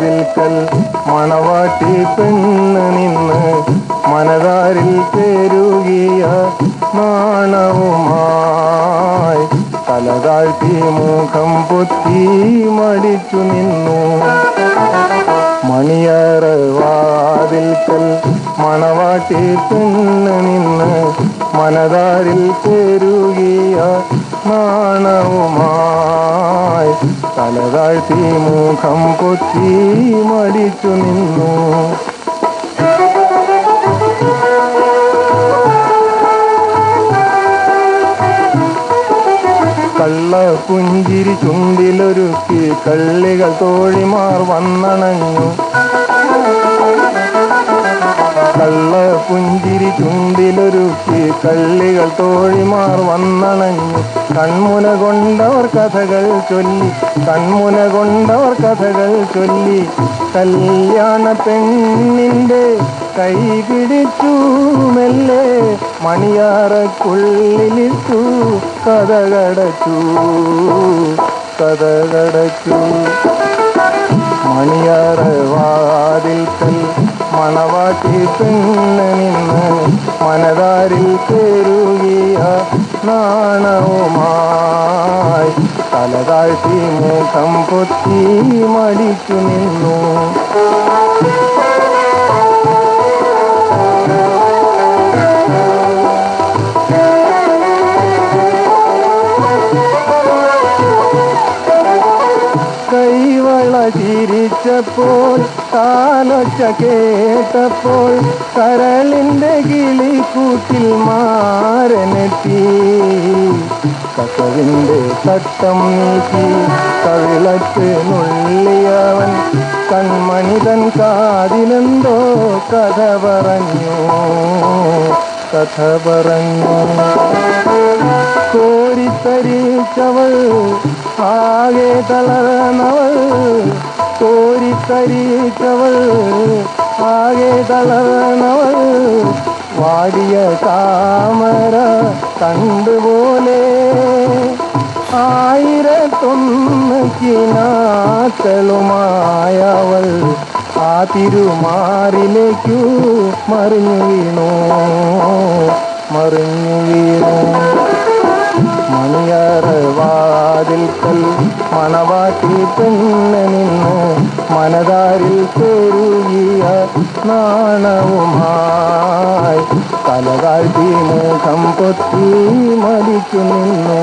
വാതിൽക്കൽ മണവാട്ടി പെണ്ണ് നിന്ന് മനതാരിൽ പേരുകിയ നാണവുമായി തലതാഴ്ത്തി മുഖം പൊത്തി മടിച്ചു നിന്നു. മണിയറ വാതിൽക്കൽ മണവാട്ടി പെണ്ണ് നിന്ന് മനതാരിൽ പേരുകിയ നാണവുമായി തലതാഴ്ത്തി മുഖം കൊത്തി മടിച്ചു നിന്നു. കള്ള പുഞ്ചിരി ചുണ്ടിലൊരുക്കി കള്ളികൾ തോഴിമാർ വന്നണഞ്ഞു. കള്ള പുഞ്ചിരി ചുണ്ടിലൊരുക്കി കള്ളികൾ തോഴിമാർ വന്നണഞ്ഞു. കൺമുന കൊണ്ടവർ കഥകൾ ചൊല്ലി കൺമുന കൊണ്ടവർ കഥകൾ ചൊല്ലി. കല്യാണ പെണ്ണിന്റെ കൈ പിടിച്ചു മെല്ലെ മണിയാറക്കുള്ളിലിട്ടു കഥകടച്ചു കഥകടച്ചു വാതിൽ വാതിൽക്കൽ മണവാട്ടി പെണ്ണ് നിന്ന് മനതാരിൽ പെരുകിയ നാണവുമായി തലതാഴ്ത്തി മുഖം പൊത്തി മടിച്ചു നിന്നു. കൈവള ചിരിച്ചപ്പോൾ കാലൊച്ച കേട്ടപ്പോൾ കിളി കിളിക്കൂട്ടിൽ മാരനെത്തി. കസവിന്റെ തട്ടം നീക്കി കവിളത്ത് നുള്ളിയവൻ കൺമണിതൻ കാതിലെന്തോ കഥ പറഞ്ഞു. കഥ പറഞ്ഞു. കോരിത്തരിച്ചവൾ ആകെ തളർന്നവൾ കോരിത്തരിച്ചവൾ ആകെ തളർന്നവൾ. വാടിയ താമര കണ്ടുപോലെ ആയിരത്തൊന്ന് കിനാക്കളുമായവൾ ആ തിരുമാറിലേക്കു മറിഞ്ഞു വീണു. മറിഞ്ഞു വീണു. മണിയറ വാതിൽക്കൽ മണവാട്ടി നിന്ന് മനതാരിൽ പെരുകിയ നാണവുമായി തലതാഴ്ത്തി മുഖം പൊത്തി മടിച്ചു നിന്നു.